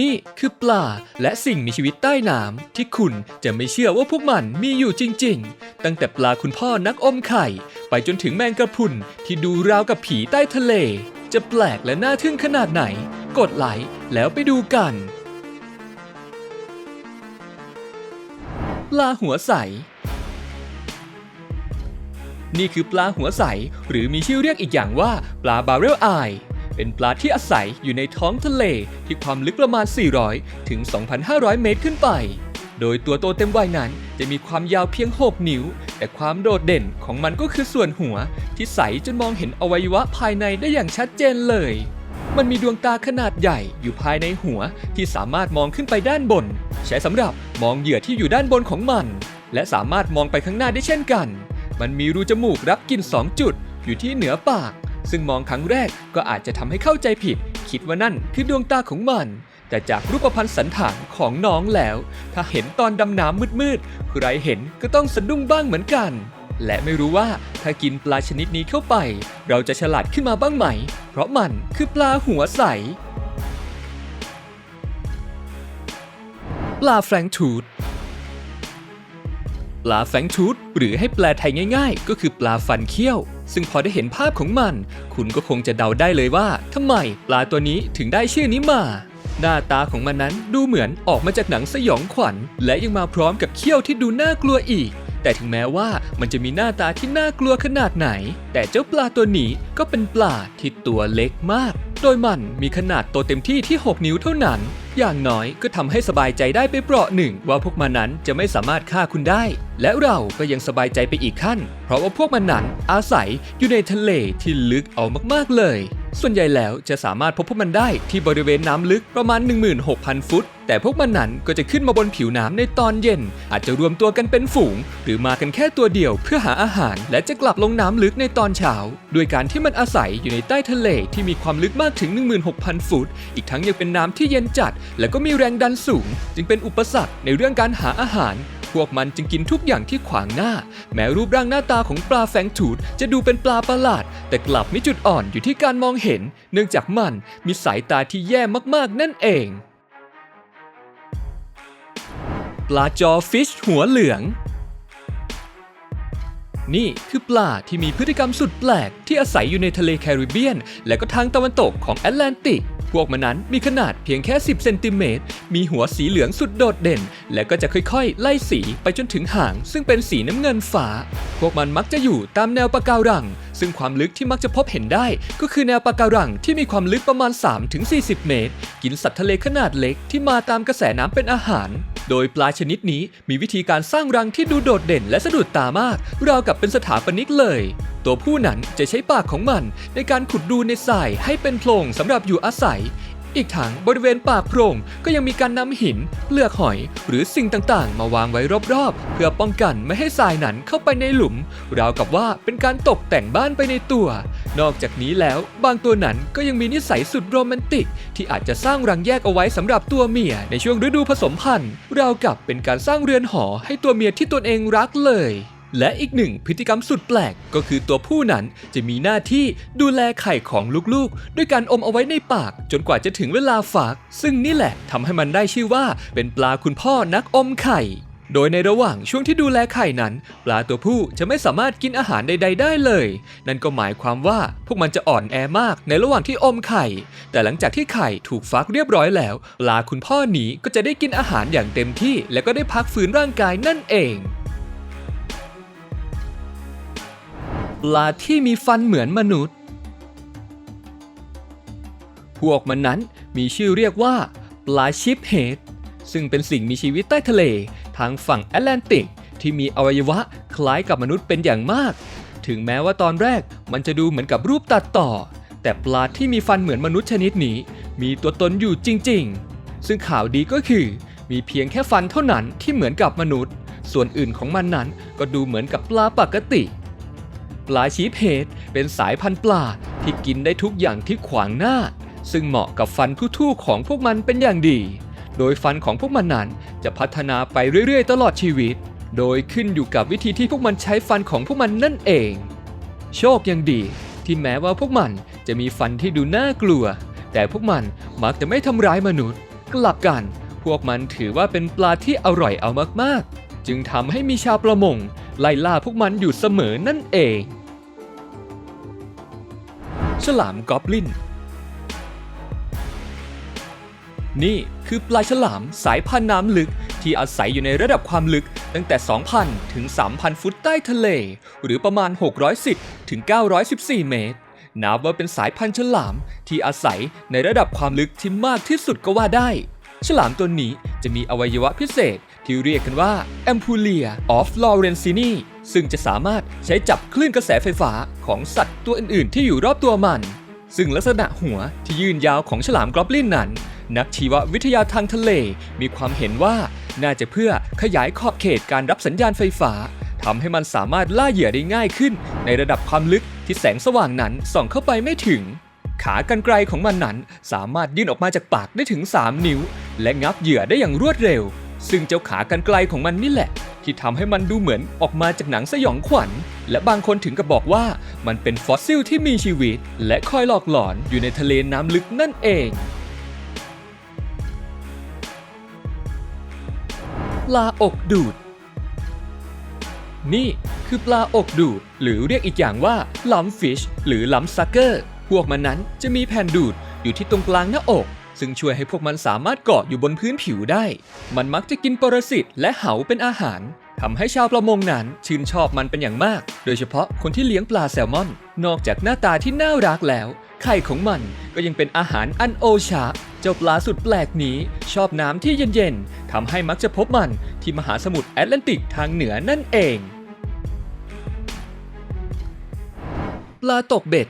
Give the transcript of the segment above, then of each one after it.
นี่คือปลาและสิ่งมีชีวิตใต้น้ำที่คุณจะไม่เชื่อว่าพวกมันมีอยู่จริง ๆ ตั้งแต่ปลาคุณพ่อนักอมไข่ ไปจนถึงแมงกระพรุนที่ดูราวกับผีใต้ทะเล จะแปลกและน่าทึ่งขนาดไหน กดไลค์แล้วไปดูกัน ปลาหัวใส นี่คือปลาหัวใส หรือมีชื่อเรียกอีกอย่างว่า ปลาบาเรลไอ เป็นปลาที่อาศัยอยู่ในท้องทะเลที่ความลึกประมาณ 400 ถึง 2,500 เมตรขึ้นไป โดยตัวโตเต็มวัยนั้นจะมีความยาวเพียง 6 นิ้ว แต่ความโดดเด่นของมันก็คือส่วนหัว ที่ใสจนมองเห็นอวัยวะภายในได้อย่างชัดเจนเลย มันมีดวงตาขนาดใหญ่อยู่ภายในหัวที่สามารถมองขึ้นไปด้านบน ใช้สำหรับมองเหยื่อที่อยู่ด้านบนของมัน และสามารถมองไปข้างหน้าได้เช่นกัน มันมีรูจมูกรับกลิ่น2จุดอยู่ที่เหนือปาก ซึ่งมองครั้งแรกก็อาจจะทำให้เข้าใจผิด คิดว่านั่นคือดวงตาของมัน แต่จากรูปพรรณสันฐานของน้องแล้ว ถ้าเห็นตอนดำน้ำมืดๆใครเห็นก็ต้องสะดุ้งบ้างเหมือนกัน และไม่รู้ว่าถ้ากินปลาชนิดนี้เข้าไป เราจะฉลาดขึ้นมาบ้างไหม เพราะมันคือปลาหัวใส ปลาแฟรงทูธปลาแฟงทูธหรือให้แปลไทยง่าย ๆ ก็คือปลาฟันเขี้ยว ซึ่งพอได้เห็นภาพของมัน คุณก็คงจะเดาได้เลยว่าทำไมปลาตัวนี้ถึงได้ชื่อนี้มา หน้าตาของมันนั้นดูเหมือนออกมาจากหนังสยองขวัญ และยังมาพร้อมกับเขี้ยวที่ดูน่ากลัวอีก แต่ถึงแม้ว่ามันจะมีหน้าตาที่น่ากลัวขนาดไหน แต่เจ้าปลาตัวนี้ก็เป็นปลาที่ตัวเล็กมาก โดยมันมีขนาดโตเต็มที่ที่ 6 นิ้วเท่านั้น อย่างน้อยก็ทำให้สบายใจได้ไปเปราะหนึ่ง ว่าพวกมันนั้นจะไม่สามารถฆ่าคุณได้ และเราก็ยังสบายใจไปอีกขั้น เพราะว่าพวกมันนั้นอาศัยอยู่ในทะเลที่ลึกเอามากๆเลย ส่วนใหญ่แล้วจะสามารถพบพวกมันได้ที่บริเวณน้ำลึกประมาณ 16,000 ฟุต แต่พวกมันนั้นก็จะขึ้นมาบนผิวน้ำในตอนเย็น อาจจะรวมตัวกันเป็นฝูง หรือมากันแค่ตัวเดียวเพื่อหาอาหาร และจะกลับลงน้ำลึกในตอนเช้าด้วยการที่มันอาศัยอยู่ในใต้ทะเลที่มีความลึกมากถึง 16,000 ฟุต อีกทั้งยังเป็นน้ำที่เย็นจัด และก็มีแรงดันสูง จึงเป็นอุปสรรคในเรื่องการหาอาหาร พวกมันจึงกินทุกอย่างที่ขวางหน้า แม้รูปร่างหน้าตาของปลาแฟงทูดจะดูเป็นปลาประหลาด แต่กลับมีจุดอ่อนอยู่ที่การมองเห็น เนื่องจากมันมีสายตาที่แย่มากๆนั่นเอง ปลาจอฟิชหัวเหลืองนี่คือปลาที่มีพฤติกรรมสุดแปลกที่อาศัยอยู่ในทะเลแคริบเบียน และก็ทางตะวันตกของแอตแลนติก พวกมันนั้นมีขนาดเพียงแค่ 10เซนติเมตร มีหัวสีเหลืองสุดโดดเด่น และก็จะค่อยๆ ไล่สีไปจนถึงหาง ซึ่งเป็นสีน้ำเงินฝา พวกมันมักจะอยู่ตามแนวปะการัง ซึ่งความลึกที่มักจะพบเห็นได้ ก็คือแนวปะการังที่มีความลึกประมาณ 3-40 เมตร กินสัตว์ทะเลขนาดเล็กที่มาตามกระแสน้ำเป็นอาหาร โดยปลาชนิดนี้มีวิธีการสร้างรังที่ดูโดดเด่นและสะดุดตามาก ราวกับเป็นสถาปนิกเลย ตัวผู้นั้นจะใช้ปากของมันในการขุดดูในทรายให้เป็นโพรงสำหรับอยู่อาศัย อีกทั้งบริเวณปากโพรงก็ยังมีการนำหินเปลือกหอย หรือสิ่งต่างๆ มาวางไว้รอบๆ เพื่อป้องกันไม่ให้ทรายนั้นเข้าไปในหลุม ราวกับว่าเป็นการตกแต่งบ้านไปในตัว นอกจากนี้แล้วบางตัวนั้นก็ยังมีนิสัยสุดโรแมนติก ที่อาจจะสร้างรังแยกเอาไว้สำหรับตัวเมียในช่วงฤดูผสมพันธุ์ราวกับเป็นการสร้างเรือนหอให้ตัวเมียที่ตนเองรักเลยและอีกหนึ่งพฤติกรรมสุดแปลกก็คือตัวผู้นั้นจะมีหน้าที่ดูแลไข่ของลูกๆ ด้วยการอมเอาไว้ในปาก จนกว่าจะถึงเวลาฝาก ซึ่งนี่แหละทำให้มันได้ชื่อว่าเป็นปลาคุณพ่อนักอมไข่ โดยในระหว่างช่วงที่ดูแลไข่นั้น ปลาตัวผู้จะไม่สามารถกินอาหารใด ๆ ได้เลย นั่นก็หมายความว่าพวกมันจะอ่อนแอมากในระหว่างที่อมไข่ แต่หลังจากที่ไข่ถูกฟักเรียบร้อยแล้ว ปลาคุณพ่อหนีก็จะได้กินอาหารอย่างเต็มที่ และก็ได้พักฟื้นร่างกายนั่นเองปลาที่มีฟันเหมือนมนุษย์ พวกมันนั้นมีชื่อเรียกว่า ปลาชิปเฮดซึ่งเป็นสิ่งมีชีวิตใต้ทะเล ทางฝั่งแอตแลนติก ที่มีอวัยวะคล้ายกับมนุษย์เป็นอย่างมาก ถึงแม้ว่าตอนแรกมันจะดูเหมือนกับรูปตัดต่อ แต่ปลาที่มีฟันเหมือนมนุษย์ชนิดนี้ มีตัวตนอยู่จริง ๆ ซึ่งข่าวดีก็คือ มีเพียงแค่ฟันเท่านั้นที่เหมือนกับมนุษย์ ส่วนอื่นของมันนั้นก็ดูเหมือนกับปลาปกติ ปลาชีพเฮดเป็นสายพันธุ์ปลาที่กินได้ทุกอย่างที่ขวางหน้า ซึ่งเหมาะกับฟันทู่ๆของพวกมันเป็นอย่างดี โดยฟันของพวกมันนั้นจะพัฒนาไปเรื่อยๆ ตลอดชีวิต โดยขึ้นอยู่กับวิธีที่พวกมันใช้ฟันของพวกมันนั่นเอง โชคยังดี ที่แม้ว่าพวกมันจะมีฟันที่ดูน่ากลัว แต่พวกมันมักจะไม่ทำร้ายมนุษย์ กลับกัน พวกมันถือว่าเป็นปลาที่อร่อยเอามากๆ จึงทำให้มีชาวประมงไล่ล่าพวกมันอยู่เสมอนั่นเอง ฉลามกอบลิน นี่คือปลาฉลามสายพันธุ์น้ำลึก ที่อาศัยอยู่ในระดับความลึกตั้งแต่ 2,000 ถึง 3,000 ฟุตใต้ทะเล หรือประมาณ 610 ถึง 914 เมตร นับว่าเป็นสายพันธุ์ฉลามที่อาศัยในระดับความลึกที่มากที่สุดก็ว่าได้ ฉลามตัวนี้จะมีอวัยวะพิเศษที่เรียกกันว่า Ampulla of Lorenzini ซึ่งจะสามารถใช้จับคลื่นกระแสไฟฟ้าของสัตว์ตัวอื่น ๆ ที่อยู่รอบตัวมัน ซึ่งลักษณะหัวที่ยื่นยาวของฉลามกรอบลินนั้น นักชีววิทยาทางทะเล มีความเห็นว่าน่าจะเพื่อขยายขอบเขตการรับสัญญาณไฟฟ้าทำให้มันสามารถล่าเหยื่อได้ง่ายขึ้น ในระดับความลึกที่แสงสว่างนั้นส่องเข้าไปไม่ถึง ขากรรไกรของมันนั้นสามารถยื่นออกมาจากปากได้ถึง 3 นิ้ว และงับเหยื่อได้อย่างรวดเร็ว ซึ่งเจ้าขากรรไกรของมันนี่แหละ ที่ทำให้มันดูเหมือนออกมาจากหนังสยองขวัญ และบางคนถึงกับบอกว่ามันเป็นฟอสซิลที่มีชีวิต และคอยหลอกหลอนอยู่ในทะเลน้ำลึกนั่นเอง ปลาอกดูด นี่คือปลาอกดูด หรือเรียกอีกอย่างว่าลัมฟิชหรือลัมซักเกอร์ พวกมันนั้นจะมีแผ่นดูดอยู่ที่ตรงกลางหน้าอก ซึ่งช่วยให้พวกมันสามารถเกาะอยู่บนพื้นผิวได้ มันมักจะกินปรสิตและเหาเป็นอาหาร ทำให้ชาวประมงนั้นชื่นชอบมันเป็นอย่างมาก โดยเฉพาะคนที่เลี้ยงปลาแซลมอน นอกจากหน้าตาที่น่ารักแล้ว ไข่ของมันก็ยังเป็นอาหารอันโอชะ เจ้าปลาสุดแปลกนี้ ชอบน้ำที่เย็นๆทำให้มักจะพบมันที่มหาสมุทรแอตแลนติกทางเหนือนั่นเอง ปลาตกเบ็ด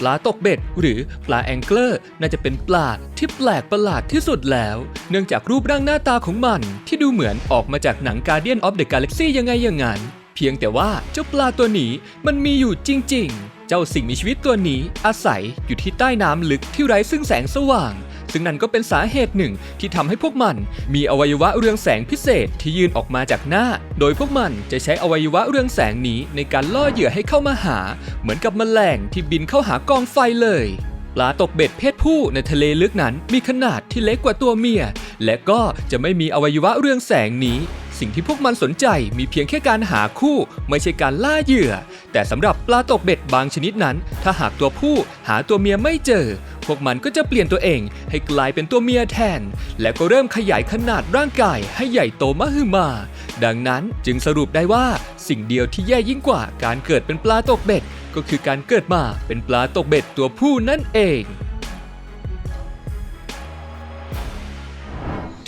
ปลาตกเบ็ด หรือปลาแองเกิลน่าจะเป็นปลาที่แปลกประหลาดที่สุดแล้ว เนื่องจากรูปร่างหน้าตาของมันที่ดูเหมือนออกมาจากหนัง Guardian of the Galaxy ยังไงอย่างนั้น เพียงแต่ว่าเจ้าปลาตัวนี้มันมีอยู่จริง ๆ เจ้าสิ่งมีชีวิตตัวนี้อาศัยอยู่ที่ใต้น้ำลึกที่ไร้ซึ่งแสงสว่าง ซึ่งนั่นก็เป็นสาเหตุหนึ่งที่ทำให้พวกมัน มีอวัยวะเรืองแสงพิเศษที่ยื่นออกมาจากหน้า โดยพวกมันจะใช้อวัยวะเรืองแสงนี้ในการล่อเหยื่อให้เข้ามาหา เหมือนกับแมลงที่บินเข้าหากองไฟเลยปลาตกเบ็ดเพศผู้ในทะเลลึกนั้นมีขนาดที่เล็กกว่าตัวเมีย และก็จะไม่มีอวัยวะเรืองแสงนี้ สิ่งที่พวกมันสนใจมีเพียงแค่การหาคู่ ไม่ใช่การล่าเหยื่อ แต่สำหรับปลาตกเบ็ดบางชนิดนั้น ถ้าหากตัวผู้หาตัวเมียไม่เจอ พวกมันก็จะเปลี่ยนตัวเองให้กลายเป็นตัวเมียแทน และก็เริ่มขยายขนาดร่างกายให้ใหญ่โตมหึมา ดังนั้นจึงสรุปได้ว่าสิ่งเดียวที่แย่ยิ่งกว่าการเกิดเป็นปลาตกเบ็ด ก็คือการเกิดมาเป็นปลาตกเบ็ดตัวผู้นั่นเอง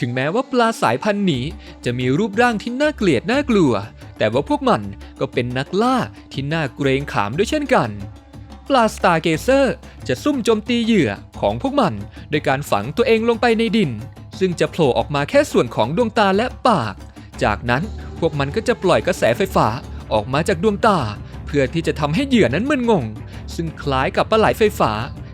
ถึงแม้ว่าปลาสายพันธุ์นี้จะมีรูปร่างที่น่าเกลียดน่ากลัว แต่ว่าพวกมันก็เป็นนักล่าที่น่าเกรงขามด้วยเช่นกัน ปลาสตาร์เกเซอร์จะซุ่มโจมตีเหยื่อของพวกมัน โดยการฝังตัวเองลงไปในดิน ซึ่งจะโผล่ออกมาแค่ส่วนของดวงตาและปาก จากนั้นพวกมันก็จะปล่อยกระแสไฟฟ้าออกมาจากดวงตา เพื่อที่จะทำให้เหยื่อนั้นมึนงง ซึ่งคล้ายกับปลาไหลไฟฟ้า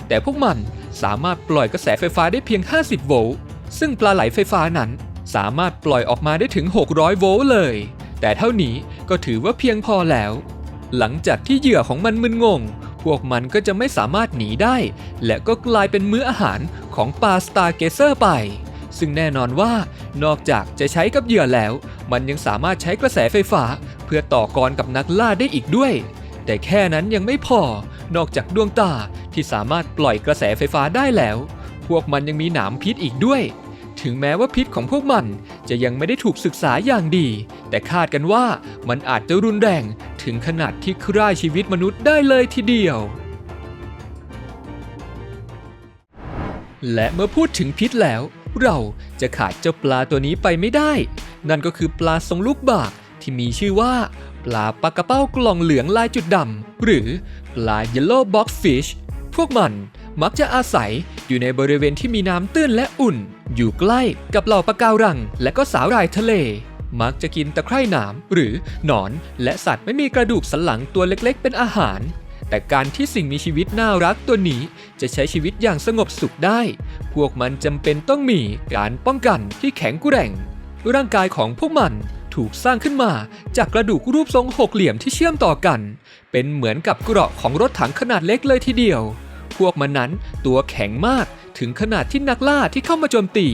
แต่พวกมันสามารถปล่อยกระแสไฟฟ้าได้เพียง 50 โวลต์ซึ่งปลาไหลไฟฟ้านั้นสามารถปล่อยออกมาได้ถึง 600 โวลต์เลย แต่เท่านี้ก็ถือว่าเพียงพอแล้ว หลังจากที่เหยื่อของมันมึนงง วกมันก็จะไม่สามารถหนีได้ และก็กลายเป็นมื้ออาหารของปลาสตาร์เกเซอร์ไป ซึ่งแน่นอนว่านอกจากจะใช้กับเหยื่อแล้ว มันยังสามารถใช้กระแสไฟฟ้า เพื่อต่อกรกับนักล่าได้อีกด้วย แต่แค่นั้นยังไม่พอ นอกจากดวงตาที่สามารถปล่อยกระแสไฟฟ้าได้แล้ว พวกมันยังมีหนามพิษอีกด้วยถึงแม้ว่าพิษของพวกมันจะยังไม่ได้ถูกศึกษาอย่างดี แต่คาดกันว่ามันอาจจะรุนแรง ถึงขนาดที่ฆ่าชีวิตมนุษย์ได้เลยทีเดียว และเมื่อพูดถึงพิษแล้ว เราจะขาดเจ้าปลาตัวนี้ไปไม่ได้ นั่นก็คือปลาทรงลูกบากที่มีชื่อว่า ปลาปลากระเป้ากล่องเหลืองลายจุดดำหรือปลา Yellow Box Fish พวกมันมักจะอาศัยอยู่ในบริเวณที่มีน้ำตื้นและอุ่น อยู่ใกล้กับเหล่าปะการัง และก็สาหร่ายทะเล มักจะกินตะไคร่หนามหรือหนอน และสัตว์ไม่มีกระดูกสันหลังตัวเล็กๆ เป็นอาหาร แต่การที่สิ่งมีชีวิตน่ารักตัวนี้จะใช้ชีวิตอย่างสงบสุขได้ พวกมันจำเป็นต้องมีการป้องกันที่แข็งแกร่ง ร่างกายของพวกมันถูกสร้างขึ้นมาจากกระดูกรูปทรงหกเหลี่ยมที่เชื่อมต่อกัน เป็นเหมือนกับเกราะของรถถังขนาดเล็กเลยทีเดียว พวกมันนั้นตัวแข็งมากถึงขนาดที่นักล่าที่เข้ามาโจมตี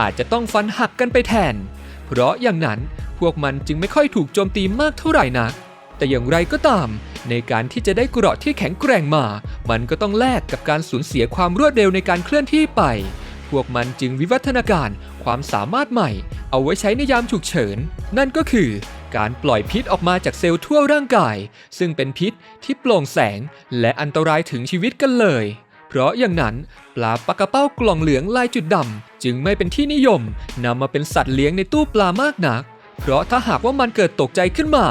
อาจจะต้องฟันหักกันไปแทน เพราะอย่างนั้นพวกมันจึงไม่ค่อยถูกโจมตีมากเท่าไหร่นัก แต่อย่างไรก็ตาม ในการที่จะได้เกราะที่แข็งแกร่งมา มันก็ต้องแลกกับการสูญเสียความรวดเร็วในการเคลื่อนที่ไป พวกมันจึงวิวัฒนาการความสามารถใหม่ เอาไว้ใช้ในยามฉุกเฉิน นั่นก็คือการปล่อยพิษออกมาจากเซลล์ทั่วร่างกาย ซึ่งเป็นพิษที่โปร่งแสงและอันตรายถึงชีวิตกันเลย เพราะอย่างนั้นปลาปากกระเป้ากล่องเหลืองลายจุดดำจึงไม่เป็นที่นิยมนำมาเป็นสัตว์เลี้ยงในตู้ปลามากนัก เพราะถ้าหากว่ามันเกิดตกใจขึ้นมา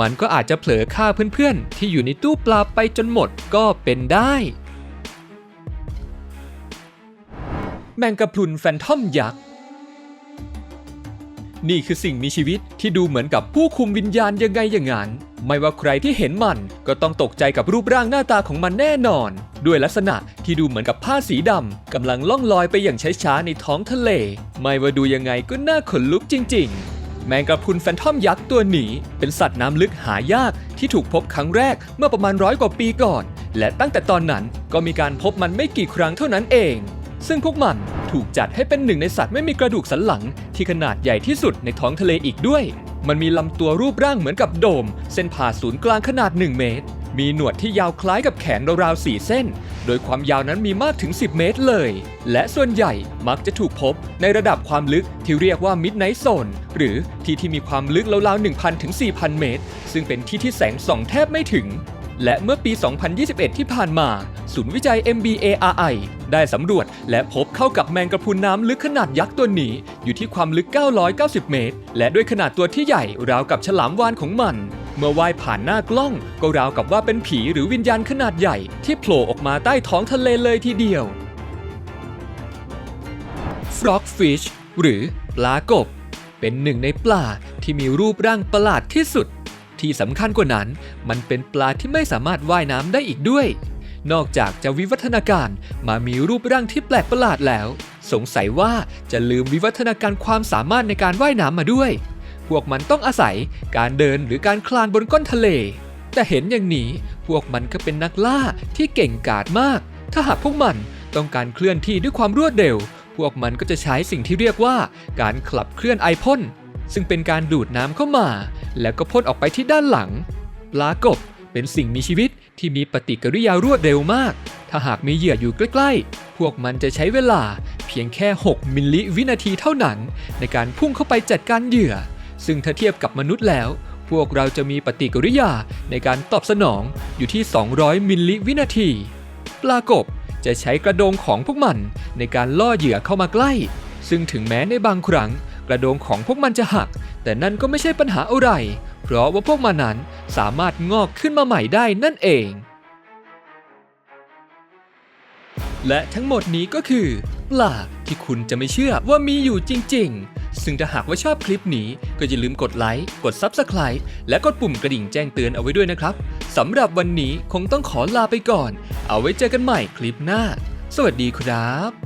มันก็อาจจะเผลอฆ่าเพื่อนๆ ที่อยู่ในตู้ปลาไปจนหมดก็เป็นได้ แมงกะพรุนแฟนทอมยักษ์ นี่คือสิ่งมีชีวิตที่ดูเหมือนกับผู้คุมวิญญาณยังไงอย่างนั้น ไม่ว่าใครที่เห็นมันก็ต้องตกใจกับรูปร่างหน้าตาของมันแน่นอน ด้วยลักษณะที่ดูเหมือนกับผ้าสีดำกำลังล่องลอยไปอย่างช้าๆในท้องทะเล ไม่ว่าดูยังไงก็น่าขนลุกจริง ๆแมงกะพรุนแฟนทอมยักษ์ตัวนี้ เป็นสัตว์น้ำลึกหายากที่ถูกพบครั้งแรกเมื่อประมาณร้อยกว่าปีก่อน และตั้งแต่ตอนนั้นก็มีการพบมันไม่กี่ครั้งเท่านั้นเอง ซึ่งพวกมัน ถูกจัดให้เป็นหนึ่งในสัตว์ไม่มีกระดูกสันหลัง ที่ขนาดใหญ่ที่สุดในท้องทะเลอีกด้วย มันมีลำตัวรูปร่างเหมือนกับโดม เส้นผ่าศูนย์กลางขนาด 1 เมตร มีหนวดที่ยาวคล้ายกับแขนราวๆ4เส้น โดยความยาวนั้นมีมากถึง 10 เมตรเลย และส่วนใหญ่มักจะถูกพบในระดับความลึกที่เรียกว่ามิดไนท์โซนหรือที่ที่มีความลึกราวๆ1,000ถึง4,000 เมตร ซึ่งเป็นที่ที่แสงส่องแทบไม่ถึง และเมื่อปี 2021 ที่ผ่านมา ศูนย์วิจัย MBARI ได้สำรวจและพบเข้ากับแมงกระพรุนน้ำลึกขนาดยักษ์ตัวนี้ อยู่ที่ความลึก 990 เมตร และด้วยขนาดตัวที่ใหญ่ราวกับฉลามวานของมัน เมื่อว่ายผ่านหน้ากล้อง ก็ราวกับว่าเป็นผีหรือวิญญาณขนาดใหญ่ ที่โผล่ออกมาใต้ท้องทะเลเลยทีเดียว Frogfish หรือปลากบ เป็นหนึ่งในปลาที่มีรูปร่างประหลาดที่สุด ที่สำคัญกว่านั้น มันเป็นปลาที่ไม่สามารถว่ายน้ำได้อีกด้วย นอกจากจะวิวัฒนาการมามีรูปร่างที่แปลกประหลาดแล้ว สงสัยว่าจะลืมวิวัฒนาการความสามารถในการว่ายน้ำมาด้วย พวกมันต้องอาศัยการเดินหรือการคลานบนก้นทะเล แต่เห็นอย่างนี้พวกมันก็เป็นนักล่าที่เก่งกาจมาก ถ้าหากพวกมันต้องการเคลื่อนที่ด้วยความรวดเร็ว พวกมันก็จะใช้สิ่งที่เรียกว่าการขับเคลื่อนไอพ่นซึ่งเป็นการดูดน้ำเข้ามา แล้วก็พ่นออกไปที่ด้านหลัง ปลากบเป็นสิ่งมีชีวิตที่มีปฏิกิริยารวดเร็วมาก ถ้าหากมีเหยื่ออยู่ใกล้ ๆ พวกมันจะใช้เวลาเพียงแค่ 6 มิลลิวินาทีเท่านั้น ในการพุ่งเข้าไปจัดการเหยื่อ ซึ่งถ้าเทียบกับมนุษย์แล้ว พวกเราจะมีปฏิกิริยาในการตอบสนองอยู่ที่ 200 มิลลิวินาที ปลากบจะใช้กระโดงของพวกมันในการล่อเหยื่อเข้ามาใกล้ ซึ่งถึงแม้ในบางครั้ง กระโดงของพวกมันจะหัก แต่นั่นก็ไม่ใช่ปัญหาอะไร เพราะว่าพวกมันนั้นสามารถงอกขึ้นมาใหม่ได้นั่นเอง และทั้งหมดนี้ก็คือปลาที่คุณจะไม่เชื่อว่ามีอยู่จริง ๆซึ่งถ้าหากว่าชอบคลิปนี้ก็อย่าลืมกดไลค์ กด Subscribe และกดปุ่มกระดิ่งแจ้งเตือนเอาไว้ด้วยนะครับ สำหรับวันนี้คงต้องขอลาไปก่อน เอาไว้เจอกันใหม่คลิปหน้า สวัสดีครับ